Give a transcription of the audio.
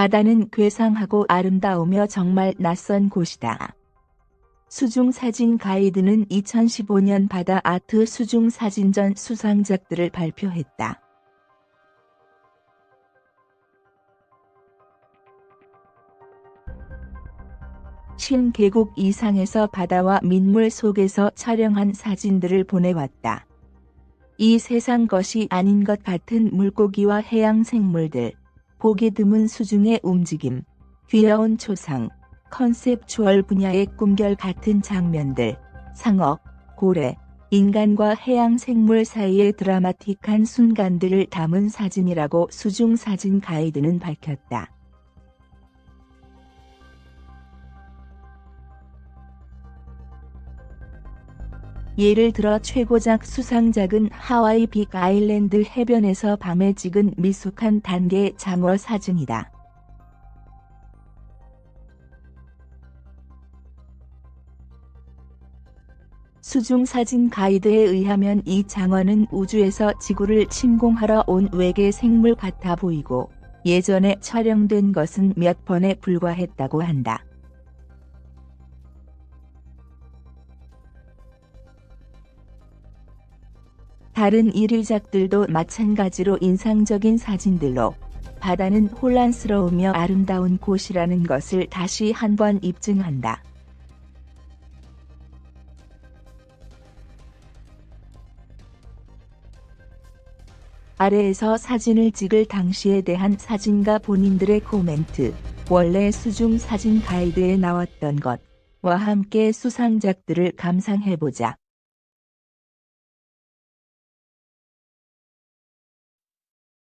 바다는 괴상하고 아름다우며 정말 낯선 곳이다. 수중 사진 가이드는 2015년 바다 아트 수중 사진전 수상작들을 발표했다. 신계곡 이상에서 바다와 민물 속에서 촬영한 사진들을 보내왔다. 이 세상 것이 아닌 것 같은 물고기와 해양 생물들, 보기 드문 수중의 움직임, 귀여운 초상, 컨셉추얼 분야의 꿈결 같은 장면들, 상어, 고래, 인간과 해양 생물 사이의 드라마틱한 순간들을 담은 사진이라고 수중 사진 가이드는 밝혔다. 예를 들어 최고작 수상작은 하와이 빅 아일랜드 해변에서 밤에 찍은 미숙한 단계 장어 사진이다. 수중 사진 가이드에 의하면 이 장어는 우주에서 지구를 침공하러 온 외계 생물 같아 보이고 예전에 촬영된 것은 몇 번에 불과했다고 한다. 다른 일위작들도 마찬가지로 인상적인 사진들로 바다는 혼란스러우며 아름다운 곳이라는 것을 다시 한번 입증한다. 아래에서 사진을 찍을 당시에 대한 사진가 본인들의 코멘트, 원래 수중 사진 가이드에 나왔던 것과 함께 수상작들을 감상해보자.